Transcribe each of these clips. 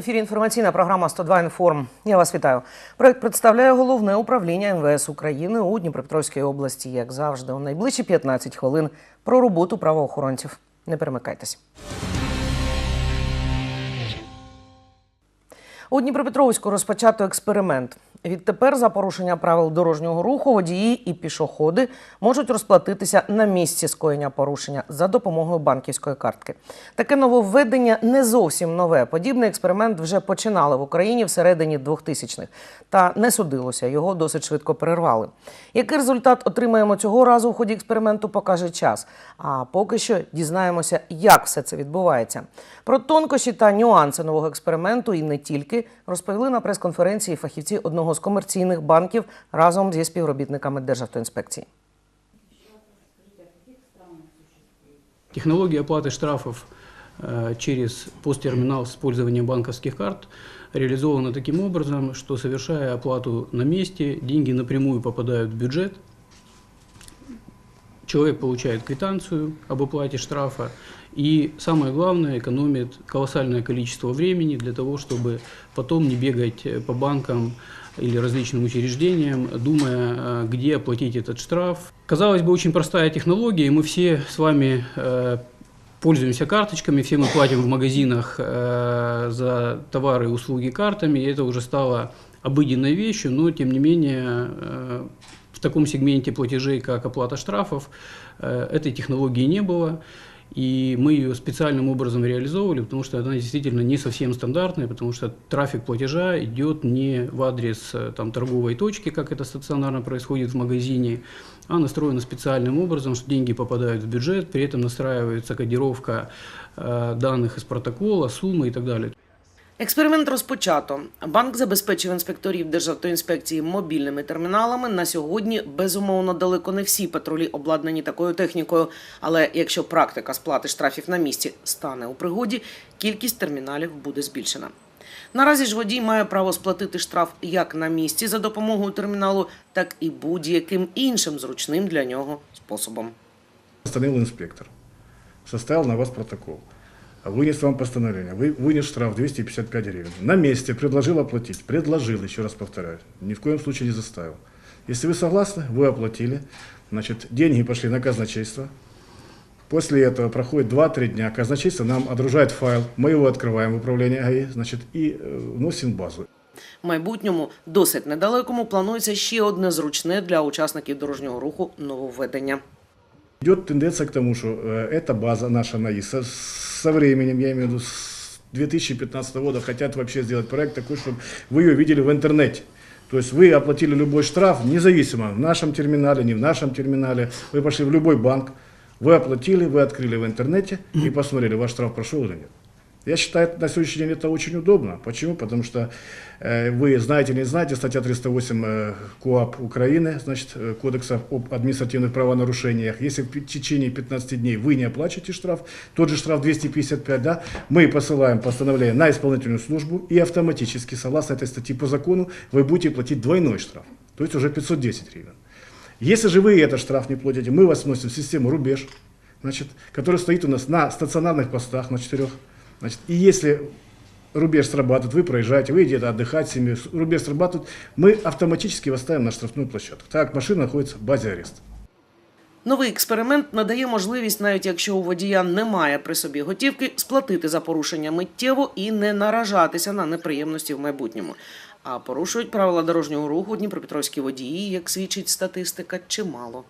ефірі інформаційна програма «102 інформ. Я вас вітаю. Проект представляє головне управління МВС України у Дніпропетровській області. Як завжди, у найближчі 15 хвилин про роботу правоохоронців. Не перемикайтесь. У Дніпропетровську розпочато експеримент. Відтепер за порушення правил дорожнього руху водії і пішоходи можуть розплатитися на місці скоєння порушення за допомогою банківської картки. Таке нововведення не зовсім нове. Подібний експеримент вже починали в Україні всередині 2000-х. Та не судилося, його досить швидко перервали. Який результат отримаємо цього разу в ході експерименту, покаже час. А поки що дізнаємося, як все це відбувається. Про тонкощі та нюанси нового експерименту і не тільки розповіли на прес-конференції фахівці одного з комерційних банків разом зі співробітниками Державтоінспекції. Технология оплаты штрафов э, через посттерминал с использованием банковских карт реализована таким образом, что совершая оплату на месте, деньги напрямую попадают в бюджет, человек получает квитанцию об оплате штрафа и, самое главное, экономит колоссальное количество времени для того, чтобы потом не бегать э, по банкам или различным учреждениям, думая, э, где оплатить этот штраф. Казалось бы, очень простая технология, и мы все с вами э, пользуемся карточками, все мы платим в магазинах за товары и услуги картами, и это уже стало обыденной вещью, но тем не менее в таком сегменте платежей, как оплата штрафов, этой технологии не было. И мы ее специальным образом реализовывали, потому что она действительно не совсем стандартная, потому что трафик платежа идет не в адрес э, там, торговой точки, как это стационарно происходит в магазине, а настроена специальным образом, что деньги попадают в бюджет, при этом настраивается кодировка э, данных из протокола, суммы и так далее. Експеримент розпочато. Банк забезпечив інспекторів Державтоінспекції мобільними терміналами. На сьогодні безумовно далеко не всі патрулі обладнані такою технікою. Але якщо практика сплати штрафів на місці стане у пригоді, кількість терміналів буде збільшена. Наразі ж водій має право сплатити штраф як на місці за допомогою терміналу, так і будь-яким іншим зручним для нього способом. Остановил инспектор, составил на вас протокол, вынес вам постановление, вы, вынес штраф 255 гривен. На месте предложил оплатить, предложил, еще раз повторяю, ни в коем случае не заставил. Если вы согласны, вы оплатили, значит, деньги пошли на казначейство. После этого проходит 2-3 дня, казначейство нам отружает файл, мы его открываем в управлении ГАИ, значит, и э, вносим в базу. В майбутньому досить недалекому планується ще одне зручне для учасників дорожнього руху нововведення. Идет тенденция к тому, что э, эта база наша НАИ со, со временем, я имею в виду с 2015 года, хотят вообще сделать проект такой, чтобы вы ее видели в интернете. То есть вы оплатили любой штраф, независимо, в нашем терминале, не в нашем терминале, вы пошли в любой банк, вы оплатили, вы открыли в интернете и посмотрели, ваш штраф прошел или нет. Я считаю, на сегодняшний день это очень удобно. Почему? Потому что э, вы знаете или не знаете, статья 308 э, КОАП Украины, значит, э, Кодекса об административных правонарушениях. Если в течение 15 дней вы не оплачиваете штраф, тот же штраф 255, да, мы посылаем постановление на исполнительную службу и автоматически, согласно этой статье по закону, вы будете платить двойной штраф, то есть уже 510 гривен. Если же вы этот штраф не платите, мы вас вносим в систему «Рубеж», значит, которая стоит у нас на стационарных постах, на четырех. Значит, и если рубеж срабатывает, вы проезжаете, вы идете отдыхать с семьей, рубеж срабатывает, мы автоматически вас ставим на штрафную площадку. Так как машина находится в базе ареста. Новий експеримент надає можливість, навіть якщо у водія немає при собі готівки, сплатити за порушення миттєво і не наражатися на неприємності в майбутньому. А порушують правила дорожнього руху дніпропетровські водії, як свідчить статистика, чимало.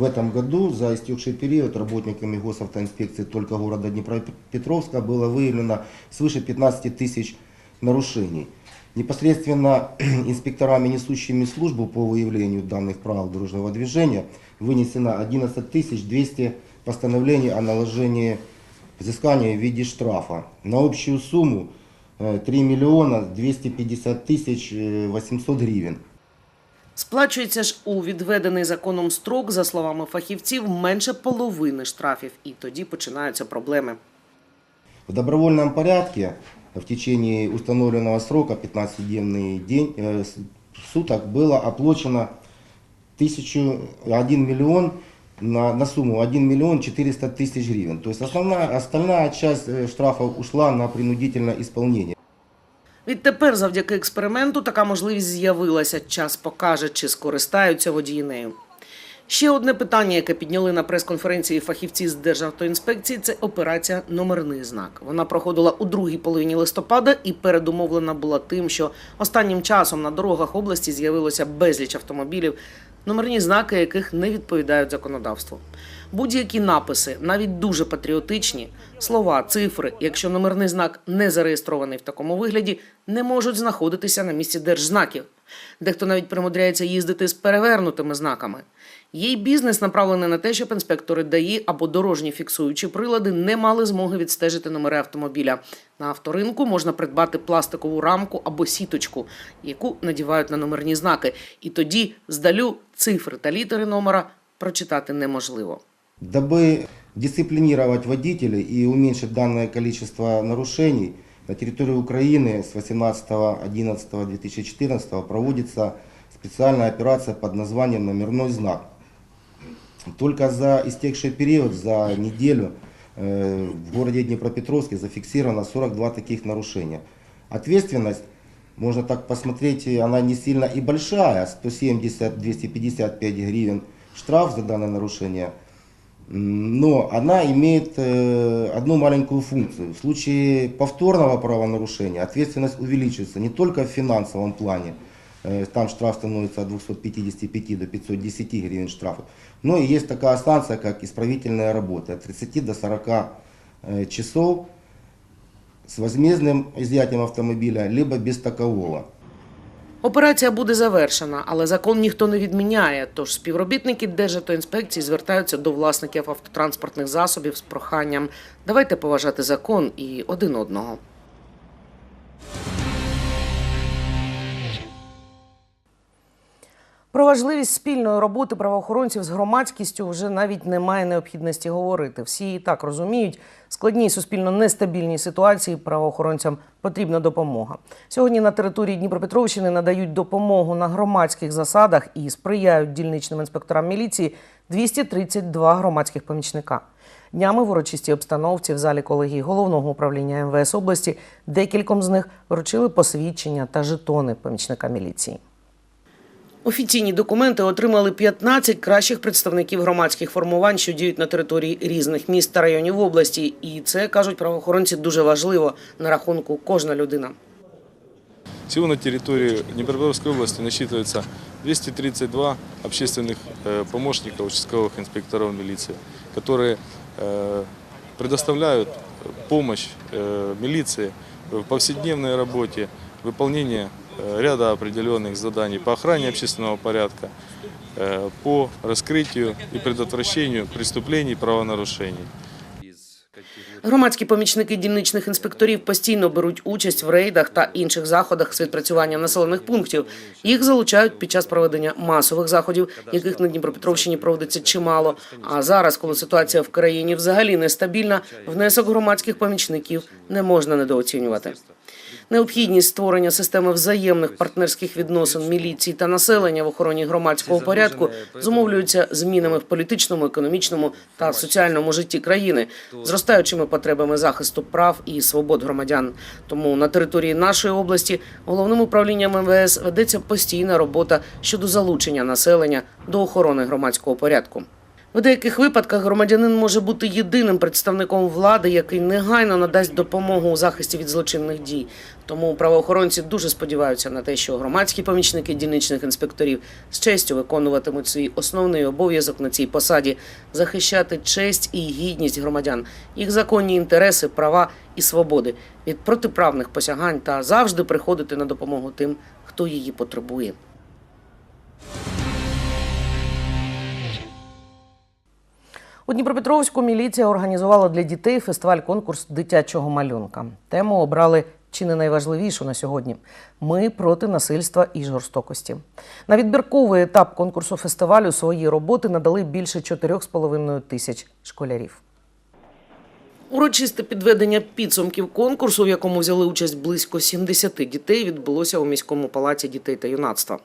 В этом году за истекший период работниками госавтоинспекции только города Днепропетровска было выявлено свыше 15 тысяч нарушений. Непосредственно инспекторами, несущими службу по выявлению данных правил дорожного движения, вынесено 11 200 постановлений о наложении взыскания в виде штрафа на общую сумму э, 3 миллиона 250 тысяч э, 800 гривен. Сплачується ж у відведений законом строк, за словами фахівців, менше половини штрафів, і тоді починаються проблеми. В добровольном порядке в течение установленного срока 15-дневный день, э, с- суток было оплачено 1000, 1 миллион на, на сумму 1 миллион 400 тысяч гривен. То есть основная, остальная часть э, штрафов ушла на принудительное исполнение. Відтепер, завдяки експерименту, така можливість з'явилася. Час покаже, чи скористаються водії нею. Ще одне питання, яке підняли на прес-конференції фахівці з Державтоінспекції, це операція Номерний знак. Вона проходила у другій половині листопада і передумовлена була тим, що останнім часом на дорогах області з'явилося безліч автомобілів, номерні знаки яких не відповідають законодавству. Будь-які написи, навіть дуже патріотичні, слова, цифри, якщо номерний знак не зареєстрований в такому вигляді, не можуть знаходитися на місці держзнаків. Дехто навіть примудряється їздити з перевернутими знаками. Є й бізнес направлений на те, щоб інспектори ДАІ або дорожні фіксуючі прилади не мали змоги відстежити номери автомобіля. На авторинку можна придбати пластикову рамку або сіточку, яку надівають на номерні знаки. І тоді здалю цифри та літери номера прочитати неможливо. Дабы дисциплинировать водителей и уменьшить данное количество нарушений, на территории Украины с 18.11.2014 проводится специальная операция под названием «Номерной знак». Только за истекший период, за неделю, э, в городе Днепропетровске зафиксировано 42 таких нарушения. Ответственность, можно так посмотреть, и она не сильно и большая, 170-255 гривен штраф за данное нарушение – но она имеет э, одну маленькую функцию. В случае повторного правонарушения ответственность увеличивается не только в финансовом плане, э, там штраф становится от 255 до 510 гривен штрафа, но и есть такая станция, как исправительная работа, от 30 до 40 э, часов с возмездным изъятием автомобиля, либо без такового. Операція буде завершена, але закон ніхто не відміняє. Тож співробітники Державтоінспекції звертаються до власників автотранспортних засобів з проханням давайте поважати закон і один одного. Про важливість спільної роботи правоохоронців з громадськістю вже навіть немає необхідності говорити. Всі і так розуміють, складній суспільно нестабільній ситуації правоохоронцям потрібна допомога. Сьогодні на території Дніпропетровщини надають допомогу на громадських засадах і сприяють дільничним інспекторам міліції 232 громадських помічника. Днями в урочистій обстановці в залі колегії головного управління МВС області декільком з них вручили посвідчення та жетони помічника міліції. Офіційні документи отримали 15 кращих представників громадських формувань, що діють на території різних міст та районів області. І це кажуть правоохоронці дуже важливо на рахунку кожна людина. Всего на территории Днепропетровской области насчитывается 232 общественных э, помощника участковых инспекторов милиции, которые э, предоставляют помощь э, милиции в повседневной работе, выполнении э, ряда определенных заданий по охране общественного порядка, э, по раскрытию и предотвращению преступлений и правонарушений. Громадські помічники дільничних інспекторів постійно беруть участь в рейдах та інших заходах з відпрацювання населених пунктів. Їх залучають під час проведення масових заходів, яких на Дніпропетровщині проводиться чимало. А зараз, коли ситуація в країні взагалі нестабільна, внесок громадських помічників не можна недооцінювати. Необхідність створення системи взаємних партнерських відносин міліції та населення в охороні громадського порядку зумовлюються змінами в політичному, економічному та соціальному житті країни, зростаючими потребами захисту прав і свобод громадян. Тому на території нашої області головним управлінням МВС ведеться постійна робота щодо залучення населення до охорони громадського порядку. В деяких випадках громадянин може бути єдиним представником влади, який негайно надасть допомогу у захисті від злочинних дій. Тому правоохоронці дуже сподіваються на те, що громадські помічники дільничних інспекторів з честю виконуватимуть свій основний обов'язок на цій посаді захищати честь і гідність громадян, їх законні інтереси, права і свободи від протиправних посягань та завжди приходити на допомогу тим, хто її потребує. У Дніпропетровську міліція організувала для дітей фестиваль-конкурс дитячого малюнка. Тему обрали чи не найважливішу на сьогодні. Ми проти насильства і жорстокості. На відбірковий етап конкурсу фестивалю свої роботи надали більше 4,5 тисяч школярів. Урочисте підведення підсумків конкурсу, в якому взяли участь близько 70 дітей, відбулося у міському палаці дітей та юнацтва.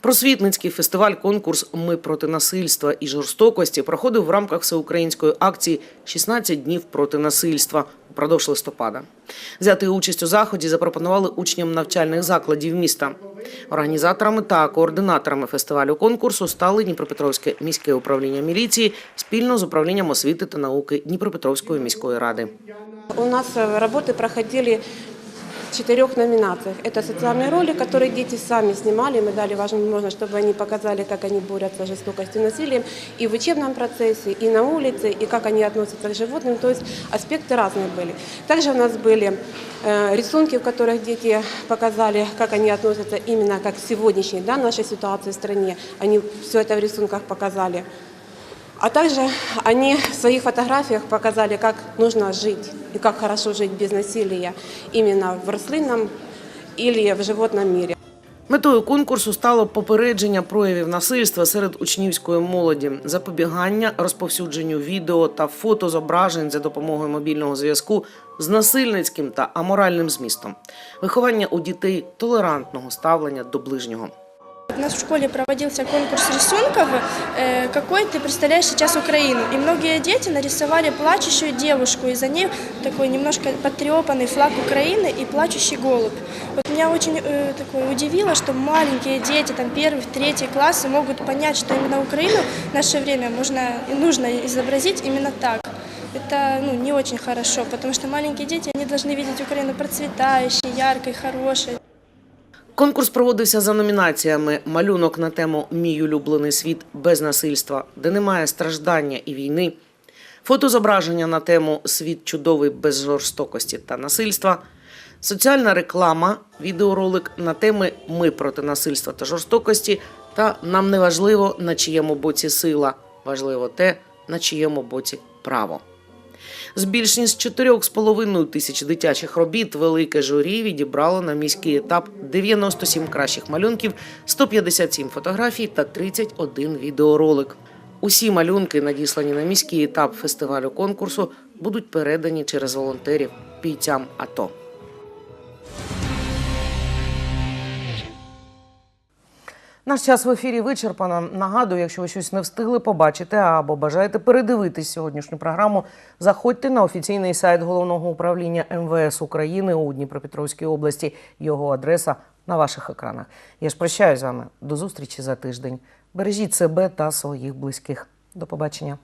Просвітницький фестиваль-конкурс Ми проти насильства і жорстокості проходив в рамках всеукраїнської акції «16 днів проти насильства упродовж листопада. Взяти участь у заході запропонували учням навчальних закладів міста. Організаторами та координаторами фестивалю конкурсу стали Дніпропетровське міське управління міліції спільно з управлінням освіти та науки Дніпропетровської міської ради. У нас роботи работы проходили в четырех номинациях. Это социальные роли, которые дети сами снимали. Мы дали возможность, чтобы они показали, как они борются с жестокостью и насилием и в учебном процессе, и на улице, и как они относятся к животным. То есть аспекты разные были. Также у нас были э, рисунки, в которых дети показали, как они относятся именно как к сегодняшней да, нашей ситуации в стране. Они все это в рисунках показали. А также они в своих фотографиях показали, как нужно жить и как хорошо жить без насилия именно в рослинном или в животном мире. Метою конкурсу стало попередження проявів насильства серед учнівської молоді, запобігання розповсюдженню відео та фотозображень за допомогою мобільного зв'язку з насильницьким та аморальним змістом, виховання у дітей толерантного ставлення до ближнього. У нас в школе проводился конкурс рисунков э, «Какой ты представляешь сейчас Украину?». И многие дети нарисовали плачущую девушку, и за ней такой немножко потрепанный флаг Украины и плачущий голубь. Вот меня очень э, такое удивило, что маленькие дети, там первый, третий классы могут понять, что именно Украину в наше время можно и нужно изобразить именно так. Это ну, не очень хорошо, потому что маленькие дети, они должны видеть Украину процветающей, яркой, хорошей. Конкурс проводився за номінаціями Малюнок на тему Мій улюблений світ без насильства, де немає страждання і війни, фотозображення на тему Світ чудовий без жорстокості та насильства, соціальна реклама, відеоролик на теми Ми проти насильства та жорстокості та Нам не важливо, на чиєму боці сила, важливо те, на чиєму боці право. З більш ніж 4,5 тисяч дитячих робіт велике журі відібрало на міський етап 97 кращих малюнків, 157 фотографій та 31 відеоролик. Усі малюнки, надіслані на міський етап фестивалю конкурсу, будуть передані через волонтерів бійцям АТО. Наш час в ефірі вичерпано. Нагадую, якщо ви щось не встигли побачити або бажаєте передивитись сьогоднішню програму, заходьте на офіційний сайт головного управління МВС України у Дніпропетровській області. Його адреса на ваших екранах. Я ж прощаюсь з вами. До зустрічі за тиждень. Бережіть себе та своїх близьких. До побачення.